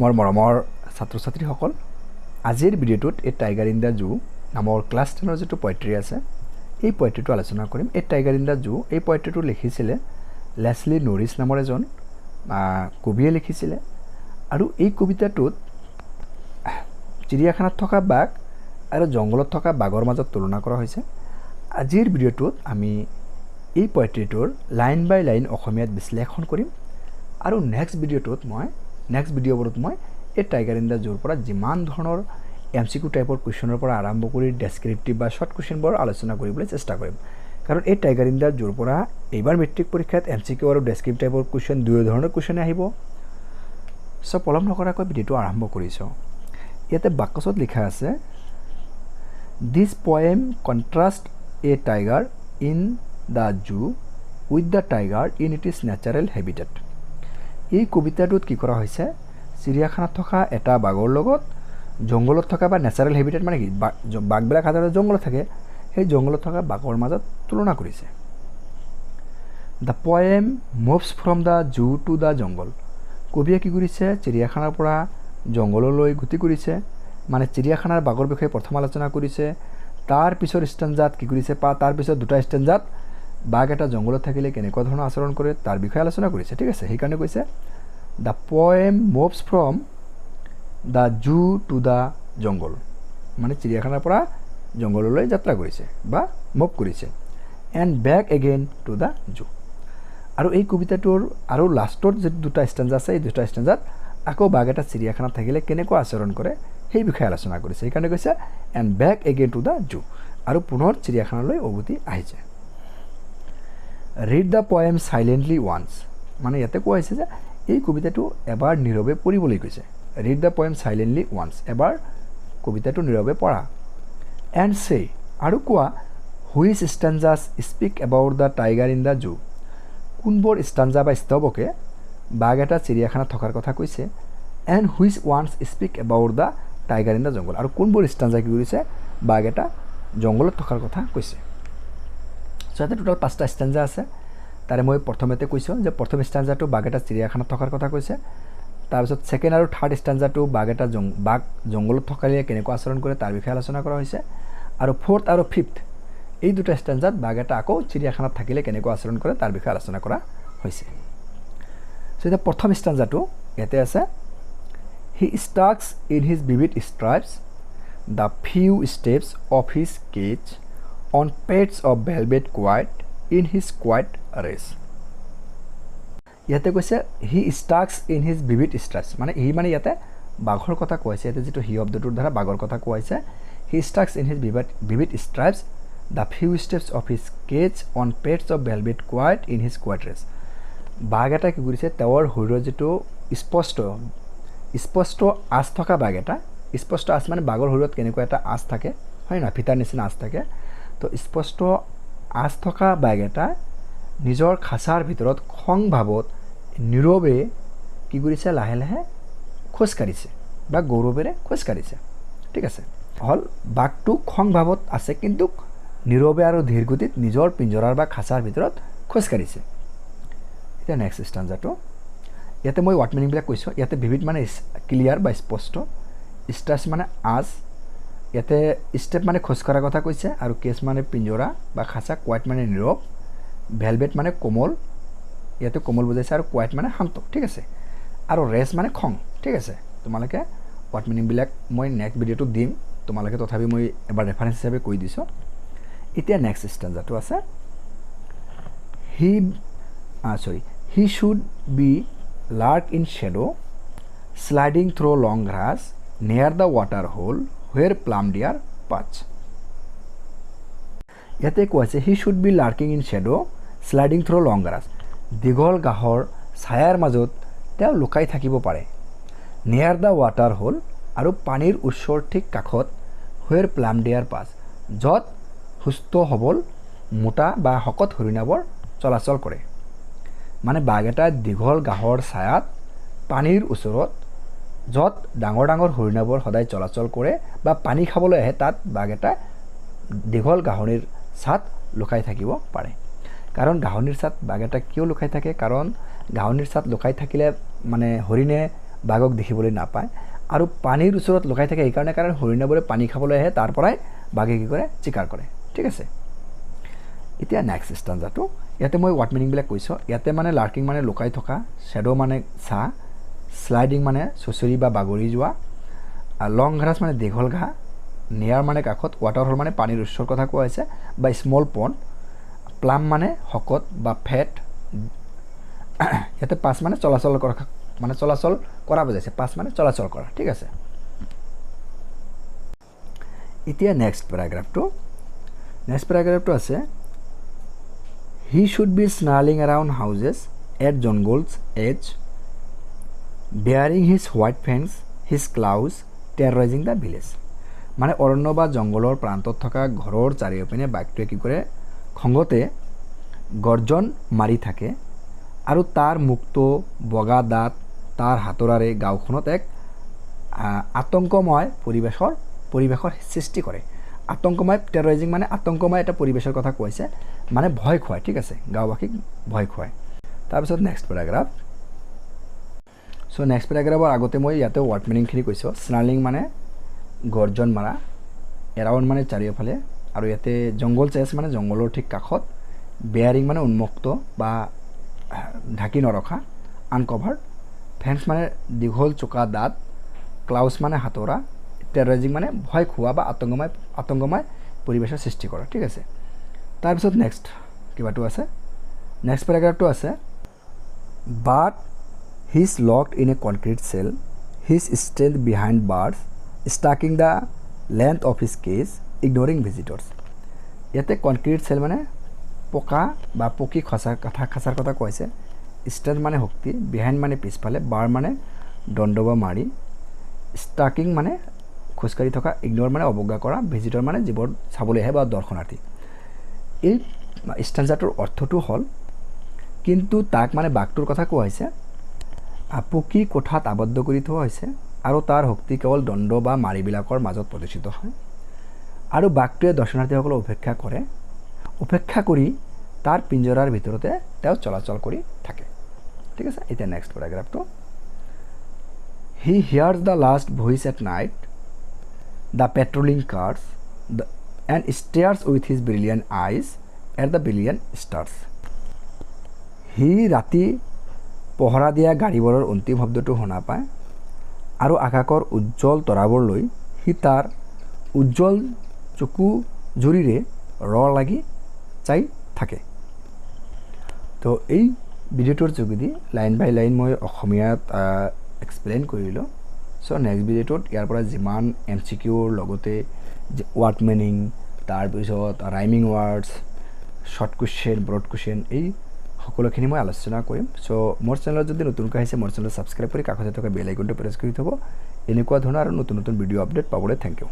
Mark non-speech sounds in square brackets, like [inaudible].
মোৰ মৰমৰ ছাত্ৰ ছাত্ৰীসকল আজিৰ ভিডিঅ'টোত এই টাইগাৰ ইন দ্য জু নামৰ ক্লাছ টেনৰ যিটো পয়ট্ৰি আছে, এই পয়ট্ৰিটো আলোচনা কৰিম। এই টাইগাৰ ইন দ্য জু, এই পয়ট্ৰিটো লিখিছিলে লেছলি নৰিছ নামৰ এজন কবিয়ে লিখিছিলে। আৰু এই কবিতাটোত চিৰিয়াখানাত থকা বাঘ আৰু জংঘলত থকা বাঘৰ মাজত তুলনা কৰা হৈছে। আজিৰ ভিডিঅ'টোত আমি এই পয়ট্ৰিটোৰ লাইন বাই লাইন অসমীয়াত বিশ্লেষণ কৰিম। আৰু নেক্সট ভিডিঅ'টোত মই নেক্সট ভিডিঅ'বোৰত মই এই টাইগাৰ ইন দ্য জুৰ পৰা যিমান ধৰণৰ এম চি কিউ টাইপৰ কুৱেশ্যনৰ পৰা আৰম্ভ কৰি ডেছক্ৰিপটিভ বা শ্বৰ্ট কুৱেশ্যনবোৰ আলোচনা কৰিবলৈ চেষ্টা কৰিম। কাৰণ এই টাইগাৰ ইন দ্য জুৰ পৰা এইবাৰ মেট্ৰিক পৰীক্ষাত এম চি কিউ আৰু ডেছক্ৰিপ টাইপৰ কুৱেশ্যন দুই ধৰণৰ কুৱেশ্যনে আহিব। চ' পলম নকৰাকৈ ভিডিঅ'টো আৰম্ভ কৰিছোঁ। ইয়াতে বাকচত লিখা আছে this poem contrast a tiger in the zoo with the tiger in it is natural habitat এই কবিতাটোত কি কৰা হৈছে? চিৰিয়াখানাত থকা এটা বাঘৰ লগত, জংঘলত থকা বা নেচাৰেল হেবিটেট মানে কি? বাঘবিলাক সাধাৰণতে জংঘলত থাকে। সেই জংঘলত থকা বাঘৰ মাজত তুলনা কৰিছে। The poem moves from the zoo to the jungle কবিয়ে কি কৰিছে? চিৰিয়াখানাৰ পৰা জংঘললৈ গতি কৰিছে। মানে চিৰিয়াখানাৰ বাঘৰ বিষয়ে প্ৰথম আলোচনা কৰিছে। তাৰ পিছৰ ষ্টেঞ্জাত কি কৰিছে? বা তাৰ পিছত দুটা ষ্টেঞ্জাত বাঘ এটা জংঘলত থাকিলে কেনেকুৱা ধৰণৰ আচৰণ কৰে তাৰ বিষয়ে আলোচনা কৰিছে, ঠিক আছে? সেইকাৰণে কৈছে the poem moves from the zoo to the jungle মানে চিৰিয়াখানাৰ পৰা জংঘললৈ যাত্ৰা কৰিছে বা মুভ কৰিছে। And back again to the zoo আৰু এই কবিতাটোৰ আৰু লাষ্টত যি দুটা ষ্টেঞ্জা আছে, এই দুটা ষ্টেঞ্জাত আকৌ বাঘ এটা চিৰিয়াখানাত থাকিলে কেনেকুৱা আচৰণ কৰে সেই বিষয়ে আলোচনা কৰিছে। সেইকাৰণে কৈছে and back again to the zoo আৰু পুনৰ চিৰিয়াখানালৈ উভতি আহিছে। Read the poem silently once মানে ইয়াতে কোৱা হৈছে যে, এই কবিতাটো এবাৰ নীৰৱে পঢ়িবলৈ কৈছে। Read the poem silently once এবাৰ কবিতাটো নীৰৱে পঢ়া। এণ্ড চে আৰু কোৱা which stanzas speak about the tiger in the zoo কোনবোৰ ষ্টাঞ্জা বা স্তৱকে বাঘ এটা চিৰিয়াখানাত থকাৰ কথা কৈছে? And which ones speak about the tiger in the jungle আৰু কোনবোৰ ষ্টাঞ্জা কি কৰিছে? বাঘ এটা জংঘলত থকাৰ কথা কৈছে। চ' ইয়াতে টোটেল পাঁচটা ষ্টেঞ্জা আছে। তাৰে মই প্ৰথমতে কৈছোঁ যে প্ৰথম ষ্টেঞ্জাটো বাঘ এটা চিৰিয়াখানাত থকাৰ কথা কৈছে। তাৰপিছত ছেকেণ্ড আৰু থাৰ্ড ষ্টেঞ্জাটো বাঘ এটা জং, বাঘ জংঘলত থকালে কেনেকুৱা আচৰণ কৰে তাৰ বিষয়ে আলোচনা কৰা হৈছে। আৰু ফ'ৰ্থ আৰু ফিফথ এই দুটা ষ্টেঞ্জাত বাঘ এটা আকৌ চিৰিয়াখানাত থাকিলে কেনেকুৱা আচৰণ কৰে তাৰ বিষয়ে আলোচনা কৰা হৈছে। চ' এতিয়া প্ৰথম ষ্টেঞ্জাটো ইয়াতে আছে। He stalks in his vivid stripes the few steps of his cage on pads of velvet quiet in his quiet rage ইয়াতে কৈছে he stalks in his vivid stripes মানে হি মানে ইয়াতে বাঘৰ কথা কোৱা হৈছে ইয়াতে যিটো হি শব্দটোৰ দ্বাৰা বাঘৰ কথা কোৱা হৈছে he stalks in his vivid vivid stripes the few steps of his cage on pads of velvet quiet in his quiet বাঘ এটা কি কৰিছে, তেওঁৰ শৰীৰৰ যিটো স্পষ্ট স্পষ্ট আঁচ থকা বাঘ এটা, স্পষ্ট আঁচ মানে বাঘৰ শৰীৰত কেনেকুৱা এটা আঁচ থাকে, হয় নহয়? ফিটাৰ নিচিনা আঁচ থাকে। তো স্পষ্ট আঁচ থকা বাঘ এটা নিজৰ খাচাৰ ভিতৰত খং ভাৱত নীৰৱে কি কৰিছে লাহে লাহে খোজকাঢ়িছে বা গৌৰৱেৰে খোজকাঢ়িছে ঠিক আছে। হ'ল বাঘটো খং ভাৱত আছে কিন্তু নীৰৱে আৰু ধীৰ গতিত নিজৰ পিঞ্জৰাৰ বা খাচাৰ ভিতৰত খোজকাঢ়িছে এতিয়া নেক্সট ষ্টাঞ্জাটো ইয়াতে মই ৱাৰ্ড মিনিংবিলাক কৈছোঁ। ইয়াতে ভিভিড মানে ক্লিয়াৰ বা স্পষ্ট। ষ্টাৰ্চ মানে আজ ইয়াতে ষ্টেপ মানে খোজকঢ়াৰ কথা কৈছে আৰু কেছ মানে পিঞ্জৰা বা খাচা কোৱাইট মানে নীৰৱ ভেলভেট মানে কোমল, ইয়াতে কোমল বুজাইছে আৰু কোৱাইট মানে শান্ত, ঠিক আছে? আৰু ৰেচ মানে খং, ঠিক আছে? তোমালোকে ৱাৰ্ড মিনিংবিলাক মই নেক্সট ভিডিঅ'টোত দিম, তোমালোকে তথাপি মই এবাৰ ৰেফাৰেঞ্চ হিচাপে কৈ দিছোঁ। এতিয়া নেক্সট ষ্টেঞ্জাটো আছে। হি চৰি he should be lurk in shadow sliding through long grass near the water hole where plump deer pass. ইয়াতে কোৱা হৈছে he should be lurking in shadow sliding through long grass দীঘল ঘাঁহৰ ছায়াৰ মাজত তেওঁ লুকাই থাকিব পাৰে। নিয়াৰ দ্য ৱাটাৰ হোল আৰু পানীৰ উৎসৰ ঠিক কাষত হুৱেৰ প্লাম ডিয়াৰ পাছ য'ত সুস্থ সবল মোটা বা শকত হৰিণাবোৰ চলাচল কৰে। মানে বাঘ এটা দীঘল ঘাঁহৰ ছায়াত পানীৰ ওচৰত য'ত ডাঙৰ ডাঙৰ হৰিণাবোৰ সদায় চলাচল কৰে বা পানী খাবলৈ আহে, তাত বাঘ এটা দীঘল ঘাঁহনিৰ ছাত লুকাই থাকিব পাৰে। কাৰণ ঘাঁহনিৰ ছাত বাঘ এটা কিয় লুকাই থাকে? কাৰণ ঘাঁহনিৰ ছাত লুকাই থাকিলে মানে হৰিণে বাঘক দেখিবলৈ নাপায় আৰু পানীৰ ওচৰত লগাই থাকে এইকাৰণে কাৰণ হৰিণাবোৰে পানী খাবলৈ আহে, তাৰ পৰাই বাঘে কি কৰে? চিকাৰ কৰে। ঠিক আছে। এতিয়া নেক্সট ষ্টানজাটো ইয়াতে মই ৱাৰ্ড মিনিংবিলাক কৈছোঁ। ইয়াতে মানে লাৰ্কিং মানে লুকাই থকা শ্বেড' মানে চাহ শ্লাইডিং মানে চুচৰি বা বাগৰি যোৱা লং ঘাছ মানে দীঘল ঘাঁহ নিয়াৰ মানে কাষত ৱাটাৰ হল মানে পানীৰ উৎসৰ কথা কোৱা হৈছে, বা স্মল পণ্ড প্লাম মানে শকত বা ফেট [clears throat] ইয়াতে পাঁচ মানে চলাচল কৰা মানে চলাচল কৰা বুজাইছে, পাঁচ মানে চলাচল কৰা, ঠিক আছে। এতিয়া নেক্সট পেৰাগ্ৰাফটো নেক্সট পেৰাগ্ৰাফটো আছে he should be snarling around houses at jungle's edge bearing his white fangs his claws terrorizing the village মানে অৰণ্য বা জংঘলৰ প্ৰান্তত থকা ঘৰৰ চাৰিওপিনে বাঘটোৱে কি কৰে? খঙতে গৰ্জন মাৰি থাকে আৰু তাৰ মুক্ত বগা দাঁত তাৰ হাতোৰাৰে গাঁওখনত এক আতংকময় পৰিৱেশৰ পৰিৱেশৰ সৃষ্টি কৰে। আতংকময় টেৰৰাইজিং মানে আতংকময় এটা পৰিৱেশৰ কথা কৈছে। মানে ভয় খুৱায়, ঠিক আছে? গাঁওবাসীক ভয় খুৱায়। তাৰপিছত নেক্সট পেৰাগ্ৰাফ চ' নেক্সট পেৰাগ্ৰাফৰ আগতে মই ইয়াতে ৱাৰ্ড মিনিংখিনি কৈছোঁ। স্নাৰ্লিং মানে গৰ্জন মাৰা এৰাউণ্ড মানে চাৰিওফালে, আৰু ইয়াতে জংঘল চেচ মানে জংঘলৰ ঠিক কাষত বেয়াৰিং মানে উন্মুক্ত বা ঢাকি নৰখা আনকভাৰ্ড ফেন্স মানে দীঘল চোকা দাঁত ক্লাউজ মানে হাতোৰা টেৰৰাইজিং মানে ভয় খোৱা বা আতংকময় আতংকময় পৰিৱেশৰ সৃষ্টি কৰা, ঠিক আছে? তাৰপিছত নেক্সট কিবাটো আছে? নেক্সট পেৰাগ্ৰাফটো আছে but is locked in a concrete cell he is strength behind bars stalking the length of his cage ignoring visitors ইয়াতে কনক্ৰিট চেল মানে পকা বা পকী খচা কথা, খাচাৰ কথা কৈছে। ষ্টেণ্ড মানে শক্তি বিহাইণ্ড মানে পিছফালে বাৰ মানে দণ্ড বা মাৰি। ষ্টাকিং মানে খোজকাঢ়ি থকা ইগন'ৰ মানে অৱজ্ঞা কৰা ভিজিটৰ মানে যিবোৰ চাবলৈ আহে বা দৰ্শনাৰ্থী। এই ষ্টেঞ্জাৰটোৰ অৰ্থটো হ'ল, কিন্তু তাক মানে বাঘটোৰ কথা কোৱা হৈছে। পকী কোঠাত আবদ্ধ কৰি থোৱা হৈছে? আৰু তাৰ শক্তি কেৱল দণ্ড বা মাৰিবিলাকৰ মাজত প্ৰদৰ্শিত হয়। আৰু বাঘটোৱে দৰ্শনাৰ্থীসকলক উপেক্ষা কৰে। উপেক্ষা কৰি তাৰ পিঞ্জৰাৰ ভিতৰতে তেওঁ চলাচল কৰি থাকে। ঠিক আছে, এতিয়া next পেৰাগ্ৰাফটো he hears the last voice at night the patrolling cars the and stares with his brilliant eyes at the brilliant stars C ৰাতি পহৰা দিয়া গাড়ীবোৰৰ অন্তিম শব্দটো শুনা পায় আৰু আকাশৰ উজ্জ্বল তৰাবোৰলৈ সি তাৰ উজ্জ্বল চকু জুৰিৰে ৰ লাগি চাই থাকে। তো এই ভিডিঅ'টোৰ যোগেদি লাইন বাই লাইন মই অসমীয়াত এক্সপ্লেইন কৰিলোঁ। চ' নেক্সট ভিডিঅ'টোত ইয়াৰ পৰা যিমান এম চি কিউৰ লগতে ৱাৰ্ড মিনিং তাৰপিছত rhyming words short question broad question এই সকলোখিনি মই আলোচনা কৰিম। চ' মোৰ চেনেলত যদি নতুনকৈ আহিছে, মোৰ চেনেলত ছাবস্ক্ৰাইব কৰি কাষতে থকা বেল আইকনটো প্ৰেছ কৰি থ'ব। এনেকুৱা ধৰণৰ আৰু নতুন নতুন ভিডিঅ' আপডেট পাবলৈ থেংক ইউ